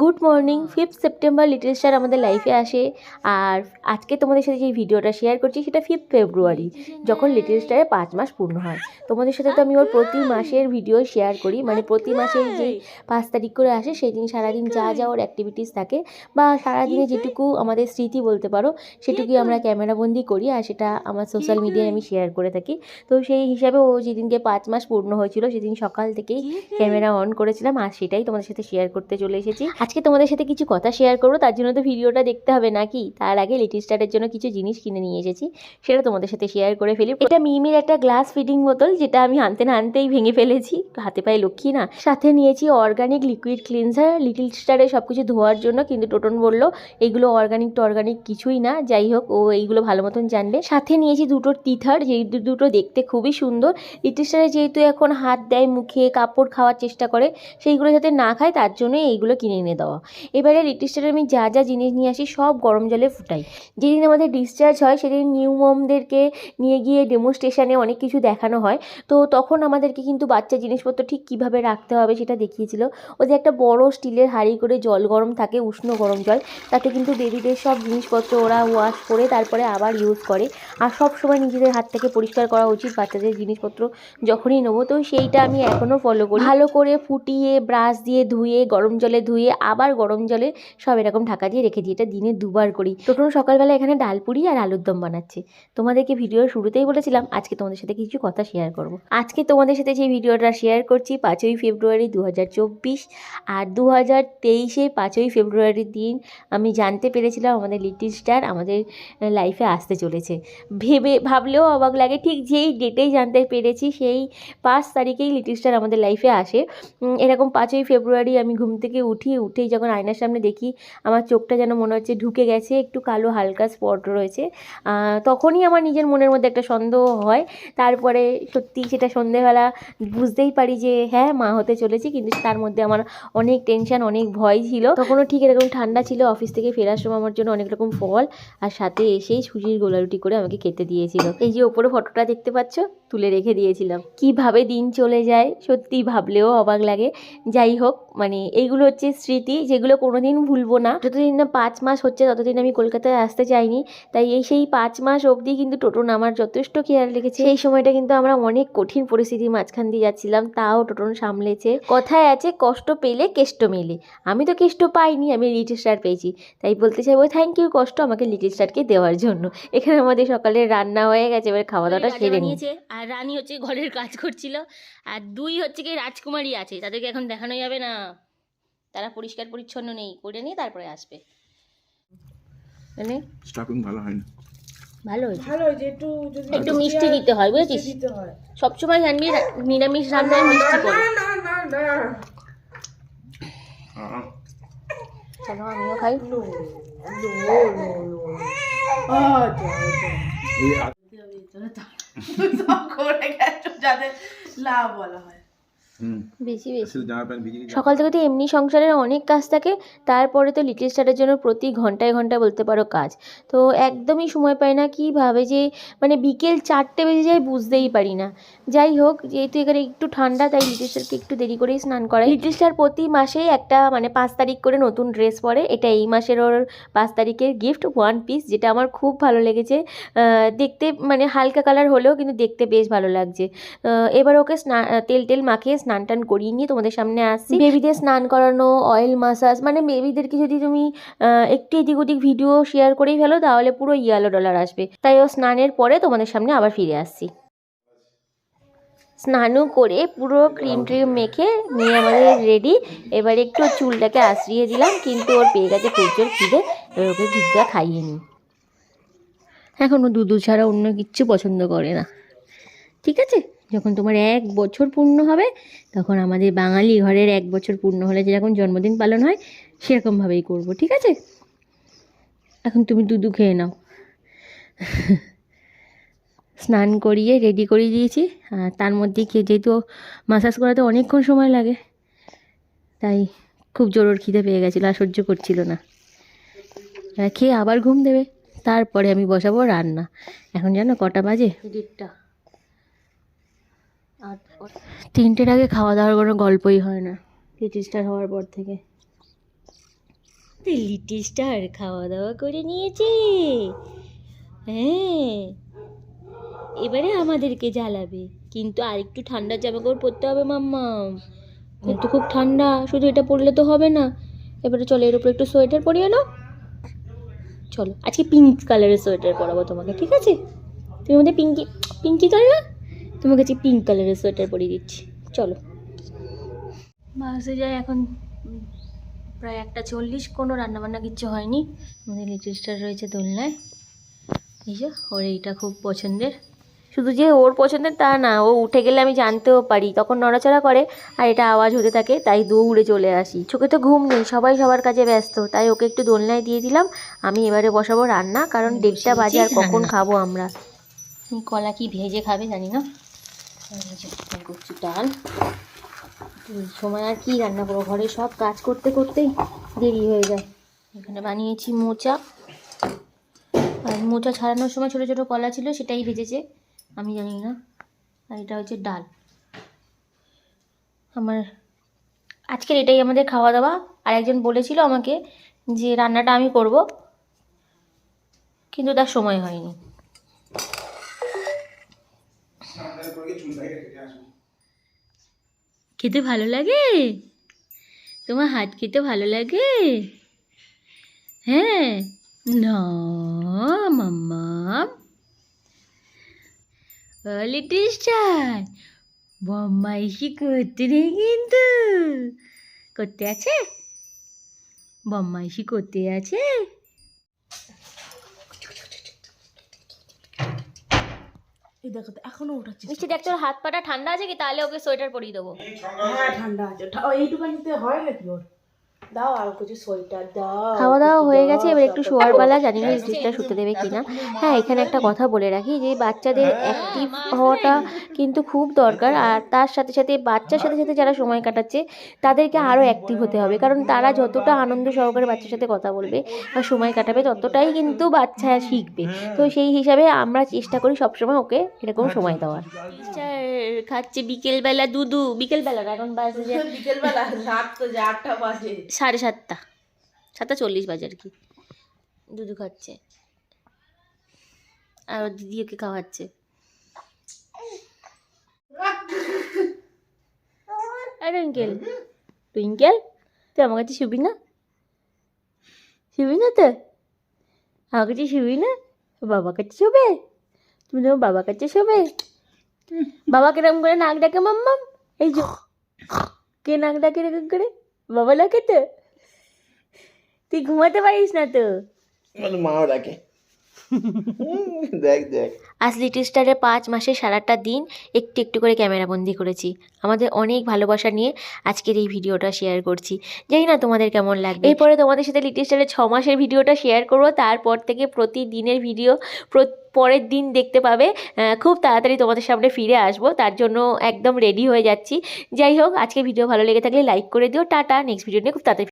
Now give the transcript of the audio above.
Good morning fifth September little star আমাদের লাইফে আসে। আর আজকে তোমাদের সাথে যে ভিডিওটা শেয়ার করছি সেটা ফিফথ ফেব্রুয়ারি যখন লিটল স্টারে পাঁচ মাস পূর্ণ হয়। তোমাদের সাথে তো আমি ওর প্রতি মাসের ভিডিও শেয়ার করি মানে প্রতি মাসের যে পাঁচ তারিখ করে আসে সেই দিন সারাদিন যা যা ওর অ্যাক্টিভিটিস থাকে বা সারাদিনে যেটুকু আমাদের স্মৃতি বলতে পারো সেটুকুই আমরা ক্যামেরাবন্দি করি আর সেটা আমার সোশ্যাল মিডিয়ায় আমি শেয়ার করে থাকি। তো সেই হিসাবে ও যেদিনকে পাঁচ মাস পূর্ণ হয়েছিল সেদিন সকাল থেকেই ক্যামেরা অন করেছিলাম আর সেটাই তোমাদের সাথে শেয়ার করতে চলে এসেছি। আজকে তোমাদের সাথে কিছু কথা শেয়ার করব, তার জন্য তো ভিডিওটা দেখতে হবে নাকি? তার আগে লিটিল স্টারের জন্য কিছু জিনিস কিনে নিয়ে এসেছি, সেটা তোমাদের সাথে শেয়ার করে ফেলি। এটা মিমির একটা গ্লাস ফিডিং বোতল, যেটা আমি আনতে না আনতেই ভেঙে ফেলেছি, হাতে পায়ে লক্ষ্মী না। সাথে নিয়েছি অর্গানিক লিকুইড ক্লিনজার লিটিল স্টারে সব কিছু ধোয়ার জন্য কিন্তু টোটন বলল এইগুলো অর্গানিক টু অর্গানিক কিছুই না, যাই হোক, ও এইগুলো ভালো মতন জানবে। সাথে নিয়েছি দুটো টিথার দু- দুটো দেখতে খুবই সুন্দর। লিটিল স্টারে যেহেতু এখন হাত দেয়, মুখে কাপড় খাওয়ার চেষ্টা করে, সেইগুলো যাতে না খায়, তার জন্যই এইগুলো কিনে এনে দেওয়া। এবারে লিটিল স্টারে আমি যা যা জিনিস নিয়ে আসি সব গরম জলে ফুটাই। যেদিন আমাদের ডিসচার্জ হয় সেদিন নিউ মমদেরকে নিয়ে গিয়ে ডেমোস্ট্রেশনে অনেক কিছু দেখানো হয়। তো তখন আমাদেরকে কিন্তু বাচ্চা জিনিসপত্র ঠিক কীভাবে রাখতে হবে সেটা দেখিয়েছিল। ওদের একটা বড় স্টিলের হাঁড়ি করে জল গরম থাকে, উষ্ণ গরম জল। তাতে কিন্তু বেবিদের সব জিনিসপত্র ওরা ওয়াশ করে তারপরে আবার ইউজ করে। আর সব সময় নিজেদের হাত থেকে পরিষ্কার করা উচিত বাচ্চাদের জিনিসপত্র যখনই নেব। তো সেইটা আমি এখনও ফলো করি। ভালো করে ফুটিয়ে ব্রাশ দিয়ে ধুয়ে, গরম জলে ধুয়ে আবার গরম জলে সব এরকম ঢাকা দিয়ে রেখে দিই। এটা দিনে দুবার করি। টোটো সকালবেলা এখানে ডালপুরি আর আলুর দম বানাচ্ছে। তোমাদেরকে ভিডিওর শুরুতেই বলেছিলাম, আজকে তোমাদের সাথে কিছু কথা শেয়ার করব। আজকে তোমাদের সাথে যে ভিডিওটা শেয়ার করছি পাঁচই ফেব্রুয়ারি দু হাজার চব্বিশ আর দু হাজার তেইশে পাঁচই ফেব্রুয়ারির দিন আমি জানতে পেরেছিলাম আমাদের লিটিল স্টার আমাদের লাইফে আসতে চলেছে। ভেবে, ভাবলেও অবাক লাগে, ঠিক যেই ডেটেই জানতে পেরেছি সেই পাঁচ তারিখেই লিটিল স্টার আমাদের লাইফে আসে। এরকম পাঁচই ফেব্রুয়ারি আমি ঘুম থেকে উঠি উঠেই যখন আয়নার সামনে দেখি, আমার চোখটা যেন মনে হচ্ছে ঢুকে গেছে, একটু কালো হালকা স্পট রয়েছে। তখনই আমার নিজের মনের মধ্যে একটা সন্দেহ হয়। তারপরে সত্যি সেটা সন্ধেবেলা বুঝতেই পারি যে হ্যাঁ মা হতে চলেছি, কিন্তু তার মধ্যে আমার অনেক টেনশন অনেক ভয় ছিল। তখনও ঠিক এরকম ঠান্ডা ছিল অফিস থেকে ফেরার সময় আমার জন্য অনেক রকম ফল, আর সাথে এসেই সুজির গোলারুটি করে আমাকে খেতে দিয়েছিল। এই যে ওপরে ফটোটা দেখতে পাচ্ছ? তুলে রেখে দিয়েছিলাম। কীভাবে দিন চলে যায় সত্যি ভাবলেও অবাক লাগে। যাই হোক মানে এইগুলো হচ্ছে স্মৃতি যেগুলো কোনোদিন ভুলবো না। যতদিন না পাঁচ মাস হচ্ছে ততদিন আমি কলকাতায় আসতে চাইনি। তাই এই সেই পাঁচ মাস অবধি কিন্তু টোটন আমার যথেষ্ট খেয়াল রেখেছে। সেই সময়টা কিন্তু আমরা অনেক কঠিন পরিস্থিতির মাঝখান দিয়ে যাচ্ছিলাম তাও টোটন সামলেছে। কথায় আছে কষ্ট পেলে কেষ্ট মেলে। আমি তো কেষ্ট পাইনি আমি লিটিল স্টার পেয়েছি। তাই বলতে চাইব থ্যাংক ইউ কষ্ট আমাকে লিটিল স্টারকে দেওয়ার জন্য। এখানে আমাদের সকালে রান্না হয়ে গেছে এবার খাওয়া দাওয়াটা সেরে নিয়েছে আর রানী হচ্ছে ঘরের কাজ করছিল। আর দুই হচ্ছে কি রাজকুমারী আছে তাদেরকে এখন দেখানো যাবে না। তারা পরিষ্কার পরিচ্ছন্ন নেই করে নিয়ে তারপরে আসবে। মানে স্টাফিং ভালো হয়নি ভালো হয়েছে। ভালো যে একটু যদি একটু মিষ্টি দিতে হয় বুঝেছিস? দিতে হয়। সবসময় জানবি নিরামিষ রান্নায় মিষ্টি করে। না না না না। চলো আমিও খাই। নো নো নো এই আ- সব করে গেছো যাদের লাভ বলা হয়। বেশি বেশি। সকাল থেকে তো এমনি সংসারের অনেক কাজ থাকে তারপরে তো লিটিল স্টারের জন্য প্রতি ঘন্টায় ঘন্টায় বলতে পারো কাজ। তো একদমই সময় পাই না কীভাবে যে মানে বিকেল চারটে বেজে যায় বুঝতেই পারি না। যাই হোক যেহেতু এখানে একটু ঠান্ডা তাই লিটিল স্টারকে একটু দেরি করেই স্নান করাই। লিটিল স্টার প্রতি মাসেই একটা মানে পাঁচ তারিখ করে নতুন ড্রেস পরে। এটা এই মাসের ওর পাঁচ তারিখের গিফট ওয়ান পিস যেটা আমার খুব ভালো লেগেছে। দেখতে মানে হালকা কালার হলেও কিন্তু দেখতে বেশ ভালো লাগছে। এবার ওকে স্নান তেল টেল মাখিয়ে স্নান টান করিয়ে নিয়ে তোমাদের সামনে আসছি। বেবিদের স্নান করানো অয়েল মাসাজ মানে বেবিদেরকে যদি তুমি একটু এদিক ওদিক ভিডিও শেয়ার করেই ফেলো তাহলে পুরো ইয়ালো ডলার আসবে। তাই ও স্নানের পরে তোমাদের সামনে আবার ফিরে আসছি। স্নানও করে পুরো ক্রিম ট্রিম মেখে নিয়ে আমাদের রেডি এবার একটু চুলটাকে আশ্রিয়ে দিলাম কিন্তু ওর পেয়ে গেছে প্রচুর খিদে এবার ওকে দুধটা খাইয়ে নিই। এখনও দুধু ছাড়া অন্য কিচ্ছু পছন্দ করে না। ঠিক আছে? যখন তোমার এক বছর পূর্ণ হবে, তখন আমাদের বাঙালি ঘরের এক বছর পূর্ণ হলে যেরকম জন্মদিন পালন হয়, সেরকমভাবেই করব, ঠিক আছে? এখন তুমি দুধু খেয়ে নাও। স্নান করিয়ে রেডি করিয়ে দিয়েছি। আর তার মধ্যে কি যেহেতু মাসাজ করাতে অনেকক্ষণ সময় লাগে, তাই খুব জোর খিদে পেয়ে গেছিল আর সহ্য করছিল না। খেয়ে আবার ঘুম দেবে, তারপরে আমি বসাবো রান্না। এখন জানো কটা বাজে? দেড়টা। তিনটের আগে খাওয়া দাওয়ার কোনো গল্পই হয় না লিটিল স্টার হওয়ার পর থেকে। লিটিল স্টার খাওয়া দাওয়া করে নিয়েছে। হ্যাঁ এবারে আমাদেরকে জ্বালাবে। কিন্তু আর একটু ঠান্ডা জামা কাপড় পরতে হবে, মাম্মাম। কিন্তু খুব ঠান্ডা, শুধু এটা পরলে তো হবে না। এবারে চলো এর উপর একটু সোয়েটার পরিয়ে নাও। চলো, আজকে পিঙ্ক কালারের সোয়েটার পরাবো তোমাকে, ঠিক আছে? তুমি আমাদের পিঙ্কি পিঙ্কি কালার? তোমাকে আজকে পিঙ্ক কালারের সোয়েটার পরিয়ে দিচ্ছি। চলো। বাসে যাই এখন প্রায় একটা চল্লিশ কোনো রান্নাবান্না কিচ্ছু হয়নি। আমাদের লিটুস্টার রয়েছে দোলনায়। এই যে ওর এইটা খুব পছন্দের। শুধু যে ওর পছন্দের তা না ও উঠে গেলে আমি জানতেও পারি তখন নড়াচড়া করে আর এটা আওয়াজ হতে থাকে তাই দৌড়ে চলে আসি। চোখে তো ঘুম নেই সবাই সবার কাজে ব্যস্ত তাই ওকে একটু দোলনায় দিয়ে দিলাম। আমি এবারে বসাবো রান্না কারণ দেড়টা বাজে আর কখন খাব আমরা। কলা কি ভেজে খাবে জানি না। করছি ডাল। সময় আর কি রান্না করব? ঘরে সব কাজ করতে করতেই দেরি হয়ে যায়। এখানে বানিয়েছি মোচা। আর মোচা ছাড়ানোর সময় ছোটো ছোটো কলা ছিল, সেটাই ভেজেছে। আমি জানি না। আর এটা হচ্ছে ডাল। আমার আজকের এটাই আমাদের খাওয়া দাওয়া আর একজন বলেছিল আমাকে যে রান্নাটা আমি করব, কিন্তু তার সময় হয়নি। খেতে ভালো লাগে? তোমার হাত খেতে ভালো লাগে? হ্যাঁ? না, মাম্মা। লিটিল স্টার বম্মাইশি করতে নেই কিন্তু। করতে আছে? বম্মাইশি করতে আছে? এই দেখো তো এখনও ওঠাচ্ছে মিষ্টি দেখ তোর হাত পাটা ঠান্ডা আছে কি? তাহলে ওকে সোয়েটার পরিয়ে দেবো। হ্যাঁ ঠান্ডা আছে। এইটুকানিতে হয় নাকি ওর? দাও আর কিছু সোয়েটার দাও খাওয়া দাওয়া হয়ে গেছে এবার একটু শোয়ার বেলা জানি না লিপস্টিকটা শুতে দেবে কিনা। হ্যাঁ এখানে একটা কথা বলে রাখি যে বাচ্চাদের অ্যাক্টিভ হওয়াটা কিন্তু খুব দরকার আর তার সাথে সাথে বাচ্চার সাথে সাথে যারা সময় কাটাচ্ছে তাদেরকে আরও অ্যাক্টিভ হতে হবে। কারণ তারা যতটা আনন্দ সহকারে বাচ্চার সাথে কথা বলবে বা সময় কাটাবে ততটাই কিন্তু বাচ্চা শিখবে। তো সেই হিসাবে আমরা চেষ্টা করি সবসময় ওকে এরকম সময় দেওয়ার। খাচ্ছে বিকেলবেলা দুধু বিকেলবেলা এখন বাজে বিকেলবেলা রাত তো যে আটটা বাজে। সাড়ে সাতটা। সাতটা চল্লিশ বাজে আর কি। দুধু খাচ্ছে। আর ওর দিদি ওকে খাওয়াচ্ছে টুইঙ্কেল টুইঙ্কেল? তুই আমার কাছে শুবি না? শুবি না তো? আমার কাছে শুবি না? বাবার কাছে শোবে? তুমি তোমার বাবার কাছে শোবে? বাবা কীরকম করে নাক ডাকে মাম্মাম? এই যে, কে নাক ডাকে এরকম করে? বাবা ডাকে তো তুই ঘুমাতে পারিস না তো মাও ডাকে দেখ দেখ। আজ লিটিল স্টারের পাঁচ মাসের সারাটা দিন একটু একটু করে ক্যামেরাবন্দি করেছি। আমাদের অনেক ভালোবাসা নিয়ে আজকের এই ভিডিওটা শেয়ার করছি। জানি না তোমাদের কেমন লাগবে। এরপরে তোমাদের সাথে লিটিল স্টারের ছ মাসের ভিডিওটা শেয়ার করব। তারপর থেকে প্রতিদিনের ভিডিও পরের দিন দেখতে পাবে। খুব তাড়াতাড়ি তোমাদের সামনে ফিরে আসব। তার জন্য একদম রেডি হয়ে যাচ্ছি। যাই হোক আজকে ভিডিও ভালো লেগে থাকলে লাইক করে দিও। টাটা নেক্সট ভিডিও নিয়ে খুব তাড়াতাড়ি